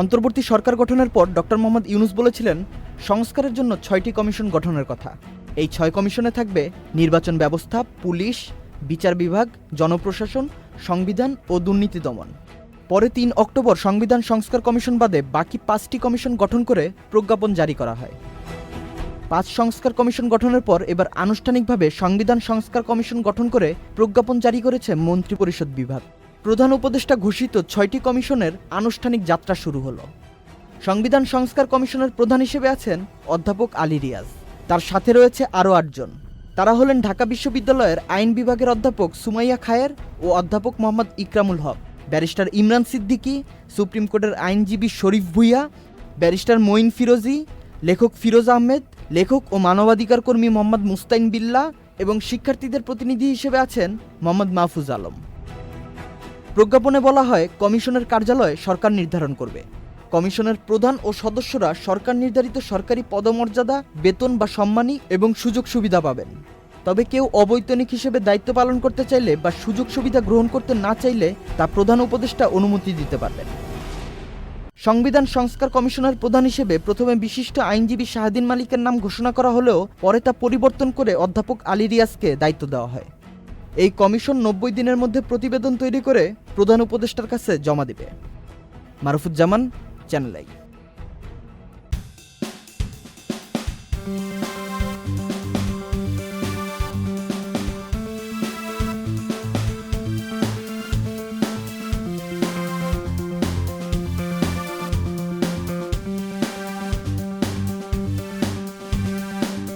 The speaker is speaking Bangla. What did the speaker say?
অন্তর্বর্তী সরকার গঠনের পর ডক্টর মোহাম্মদ ইউনুস বলেছিলেন, সংস্কারের জন্য ছয়টি কমিশন গঠনের কথা। এই ছয় কমিশনে থাকবে নির্বাচন ব্যবস্থা, পুলিশ, বিচার বিভাগ, জনপ্রশাসন, সংবিধান ও দুর্নীতি দমন। পরে তিন অক্টোবর সংবিধান সংস্কার কমিশন বাদে বাকি পাঁচটি কমিশন গঠন করে প্রজ্ঞাপন জারি করা হয়। পাঁচ সংস্কার কমিশন গঠনের পর এবার আনুষ্ঠানিকভাবে সংবিধান সংস্কার কমিশন গঠন করে প্রজ্ঞাপন জারি করেছে মন্ত্রিপরিষদ বিভাগ। প্রধান উপদেষ্টা ঘোষিত ছয়টি কমিশনের আনুষ্ঠানিক যাত্রা শুরু হলো। সংবিধান সংস্কার কমিশনের প্রধান হিসেবে আছেন অধ্যাপক আলী রিয়াজ। তার সাথে রয়েছে আরও আটজন। তারা হলেন ঢাকা বিশ্ববিদ্যালয়ের আইন বিভাগের অধ্যাপক সুমাইয়া খায়ের ও অধ্যাপক মোহাম্মদ ইকরামুল হক, ব্যারিস্টার ইমরান সিদ্দিকী, সুপ্রিম কোর্টের আইনজীবী শরীফ ভুইয়া, ব্যারিস্টার মঈন ফিরোজি, লেখক ফিরোজ আহমেদ, লেখক ও মানবাধিকার কর্মী মোহাম্মদ মুস্তাইন বিল্লা এবং শিক্ষার্থীদের প্রতিনিধি হিসেবে আছেন মোহাম্মদ মাহফুজ আলম। প্রজ্ঞাপনে বলা হয়, কমিশনের কার্যালয় সরকার নির্ধারণ করবে। কমিশনের প্রধান ও সদস্যরা সরকার নির্ধারিত সরকারি পদমর্যাদা, বেতন বা সম্মানী এবং সুযোগ সুবিধা পাবেন। তবে কেউ অবৈতনিক হিসেবে দায়িত্ব পালন করতে চাইলে বা সুযোগ সুবিধা গ্রহণ করতে না চাইলে তা প্রধান উপদেষ্টা অনুমতি দিতে পারবেন। সংবিধান সংস্কার কমিশনের প্রধান হিসেবে প্রথমে বিশিষ্ট আইনজীবী শাহদিন মালিকের নাম ঘোষণা করা হলেও পরে তা পরিবর্তন করে অধ্যাপক আলী রিয়াজকে দায়িত্ব দেওয়া হয়। এই কমিশন নব্বই দিনের মধ্যে প্রতিবেদন তৈরি করে প্রধান উপদেষ্টার কাছে জমা দেবে। Marufuzzaman, channel I.